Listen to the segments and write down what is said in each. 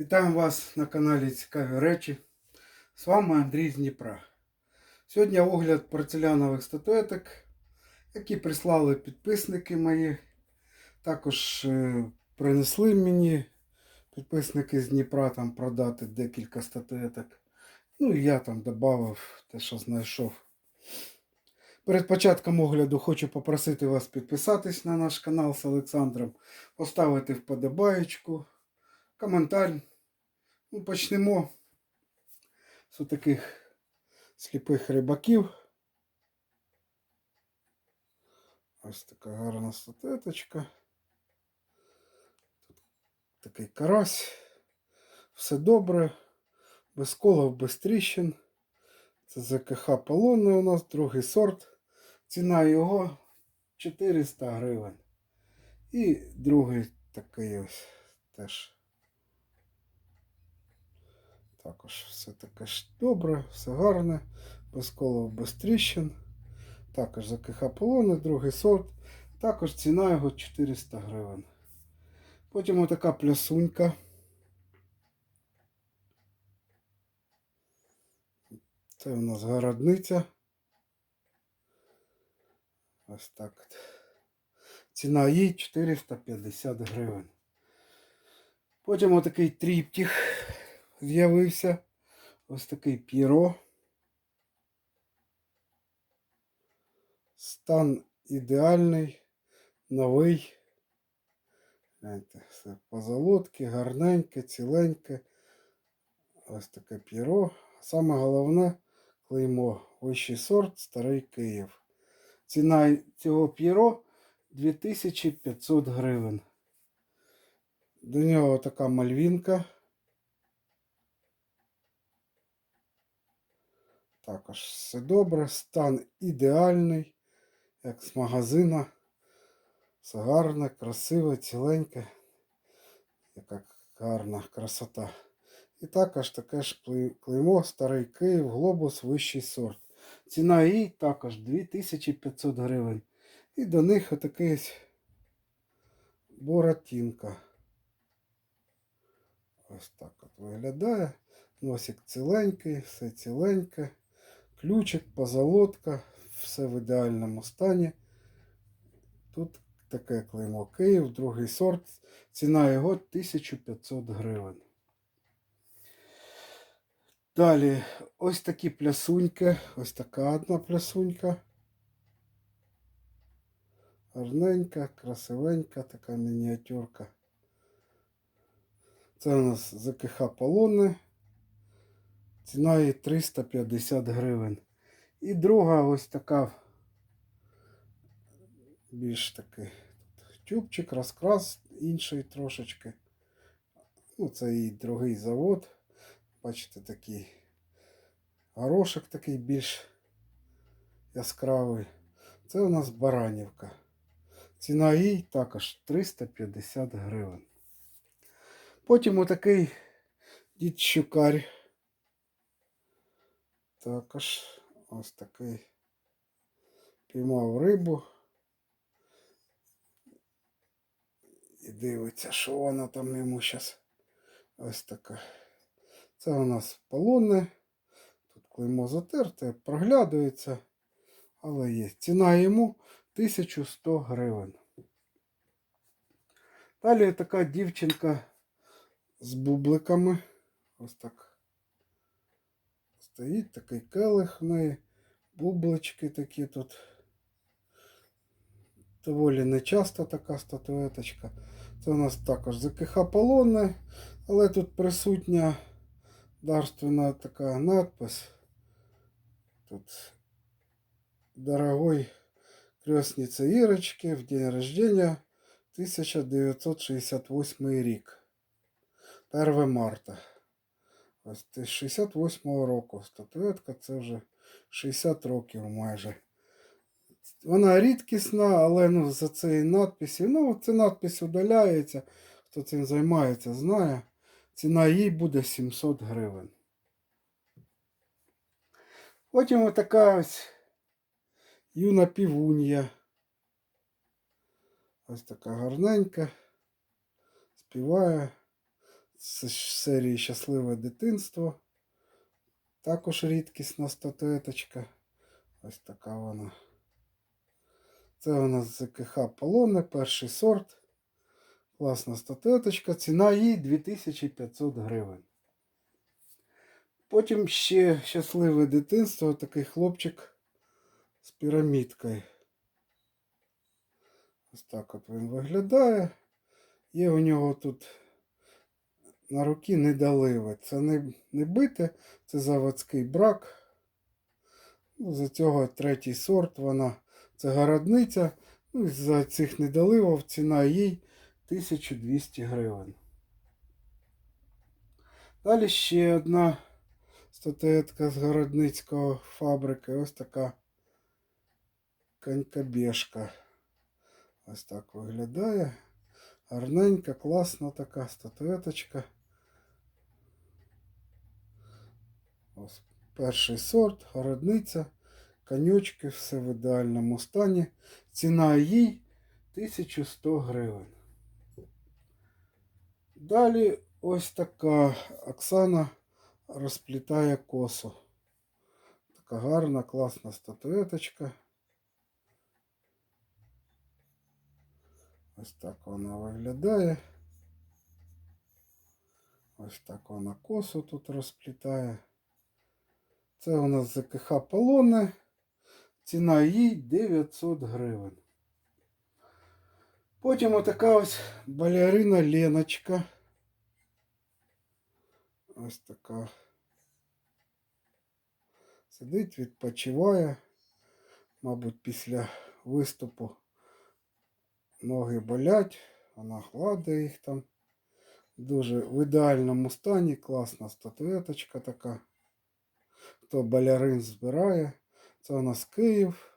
Вітаю вас на каналі Цікаві речі. З вами Андрій з Дніпра. Сьогодні огляд порцелянових статуеток, які прислали підписники мої. Також е, принесли мені підписники з Дніпра там продати декілька статуеток. Ну і я там додав те, що знайшов. Перед початком огляду хочу попросити вас підписатись на наш канал з Олександром, поставити вподобаєчку, коментар. Ну, почнемо з таких сліпих рибаків. Ось така гарна статуеточка. Тут такий карась. Все добре. Без колов, без тріщин. Це ЗКХ полонний у нас, другий сорт. Ціна його 400 гривень. І другий такий ось теж. Також все таке ж добре, все гарне, без колов, без тріщин. Також ЗКХ полони, другий сорт. Також ціна його 400 гривень. Потім отака плясунька. Це у нас городниця. Ось так. Ціна їй 450 гривень. Потім отакий тріптіх з'явився. Ось такий піро. Стан ідеальний, новий. Гляньте, все позолотки, гарненьке, ціленьке. Ось таке піро. Саме головне клеймо. Вищий сорт, старий Київ. Ціна цього піро 2500 гривень. До нього така мальвінка. Також все добре, стан ідеальний, як з магазина. Все гарне, красиве, ціленьке. Яка гарна красота. І також таке ж клеймо Старий Київ, глобус, вищий сорт. Ціна її також 2500 гривень. І до них отакий ось Боратінка. Ось так от виглядає. Носик ціленький, все ціленьке. Ключик, позолотка, все в ідеальному стані. Тут таке клеймо Київ, другий сорт. Ціна його 1500 гривень. Далі ось такі плясуньки. Ось така одна плясунька. Гарненька, красивенька, така мініатюрка. Це у нас ЗКХ полонне. Ціна її 350 гривень. І друга ось така більш такий тюбчик, розкрас інший трошечки. Ну, це і другий завод. Бачите, такий горошок такий більш яскравий. Це у нас Баранівка. Ціна їй також 350 гривень. Потім отакий дід Щукарь. Також ось такий піймав рибу. І дивиться, що вона там йому зараз. Ось така. Це у нас полонне. Тут клеймо затерте, проглядується, але є. Ціна йому 1100 гривень. Далі така дівчинка з бубликами. Ось так. Стоїть такий келих неї. Бублички такі тут. Доволі нечаста така статуеточка. Це у нас також ЗКХ полонне, але тут присутня дарственна така надпис. Тут дорогой крестнице Ирочки в день рождения 1968 рік. 1 марта. Ось з 68-го року. Статуетка це вже 60 років майже. Вона рідкісна, але ну, за цією надписі. Ну, ця надпись удаляється. Хто цим займається, знає. Ціна їй буде 700 гривень. Потім отака ось юна півунія. Ось така гарненька. Співає. З серії Щасливе дитинство. Також рідкісна статуеточка. Ось така вона. Це у нас ЗКХ Полоне, перший сорт. Класна статуеточка. Ціна її 2500 гривень. Потім ще щасливе дитинство, такий хлопчик з пірамідкою. Ось так от він виглядає. Є у нього тут на руки недоливи. Це не, не бите, це заводський брак. Ну, за цього третій сорт вона це городниця. Ну, і за цих недоливів ціна їй 1200 гривень. Далі ще одна статуетка з городницького фабрики. Ось така конькобежка. Ось так виглядає. Гарненька, класна така статуеточка. Ось перший сорт, городниця, конючки, все в ідеальному стані. Ціна їй 1100 гривень. Далі ось така Оксана розплітає косу. Така гарна, класна статуеточка. Ось так вона виглядає. Ось так вона косу тут розплітає. Це у нас ЗКХ Полоне. Ціна їй 900 гривень. Потім отака ось балерина Леночка. Ось така. Сидить, відпочиває. Мабуть, після виступу ноги болять, вона гладить їх там. Дуже в ідеальному стані, класна статуеточка така. Хто балерин збирає, це у нас Київ.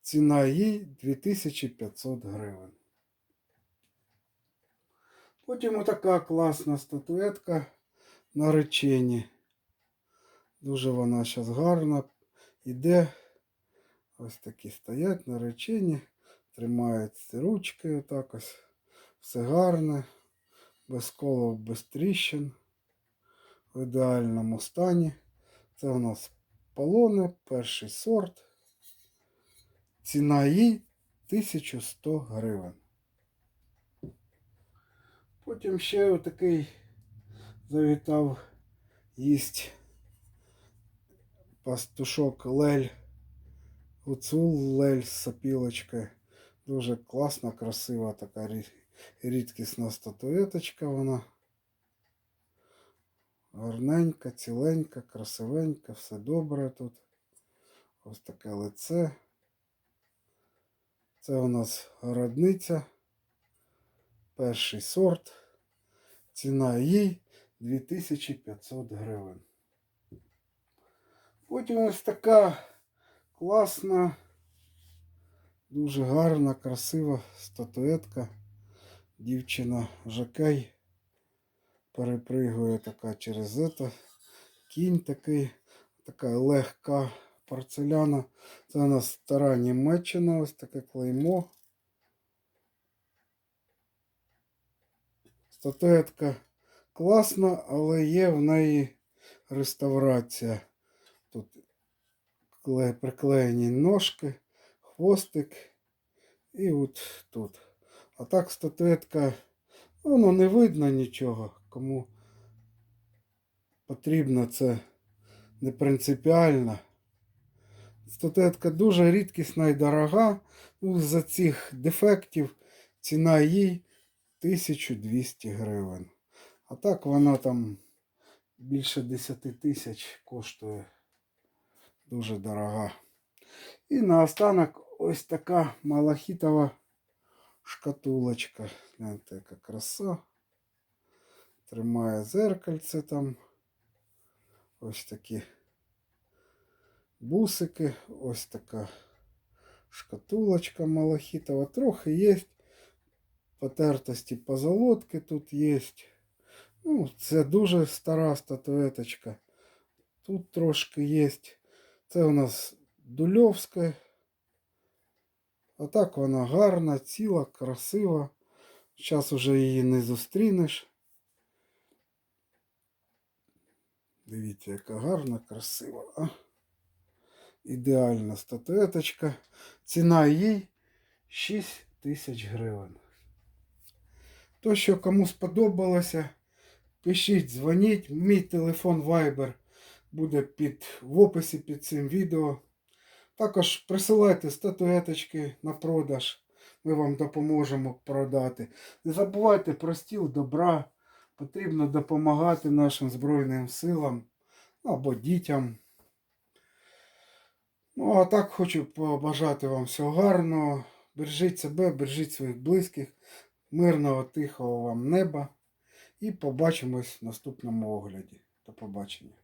Ціна їй 2500 гривень. Потім отака класна статуетка на реченні. Дуже вона зараз гарна. Іде. Ось такі стоять на реченні. Тримаються ручки отак ось. Все гарне. Без колов, без тріщин. В ідеальному стані. Це у нас полони, перший сорт. Ціна їй 1100 гривень. Потім ще отакий завітав їсть пастушок Лель. Гуцул Лель з сопілочкою. Дуже класна, красива така рідкісна статуеточка вона. Гарненька, ціленька, красивенька, все добре тут. Ось таке лице. Це у нас городниця. Перший сорт. Ціна їй 2500 гривень. Потім ось така класна, дуже гарна, красива статуетка. Дівчина Жакей перепригує така через это. Кінь такий, така легка порцеляна. Це у нас стара Німеччина, ось таке клеймо. Статуетка класна, але є в неї реставрація. Тут кле- приклеєні ножки, хвостик і от тут. А так статуетка, воно не видно нічого. Кому потрібно, це не принципіально. Статуетка дуже рідкісна і дорога. Ну, за цих дефектів ціна їй 1200 гривень. А так вона там більше 10 тисяч коштує. Дуже дорога. І наостанок ось така малахітова шкатулочка. Гляньте, яка краса. Тримає зеркальце там. Ось такі бусики. Ось така шкатулочка малахітова. Трохи є потертості позолотки тут є. Ну, це дуже стара статуеточка. Тут трошки є. Це у нас дульовська. А так вона гарна, ціла, красива. Зараз уже її не зустрінеш. Дивіться, яка гарна, красива. А? Ідеальна статуеточка. Ціна їй 6 тисяч гривень. То, що кому сподобалося, пишіть, дзвоніть. Мій телефон Viber буде під, в описі під цим відео. Також присилайте статуеточки на продаж. Ми вам допоможемо продати. Не забувайте про стіл добра. Потрібно допомагати нашим Збройним силам або дітям. Ну, а так хочу побажати вам всього гарного. Бережіть себе, бережіть своїх близьких, мирного, тихого вам неба. І побачимось в наступному огляді. До побачення.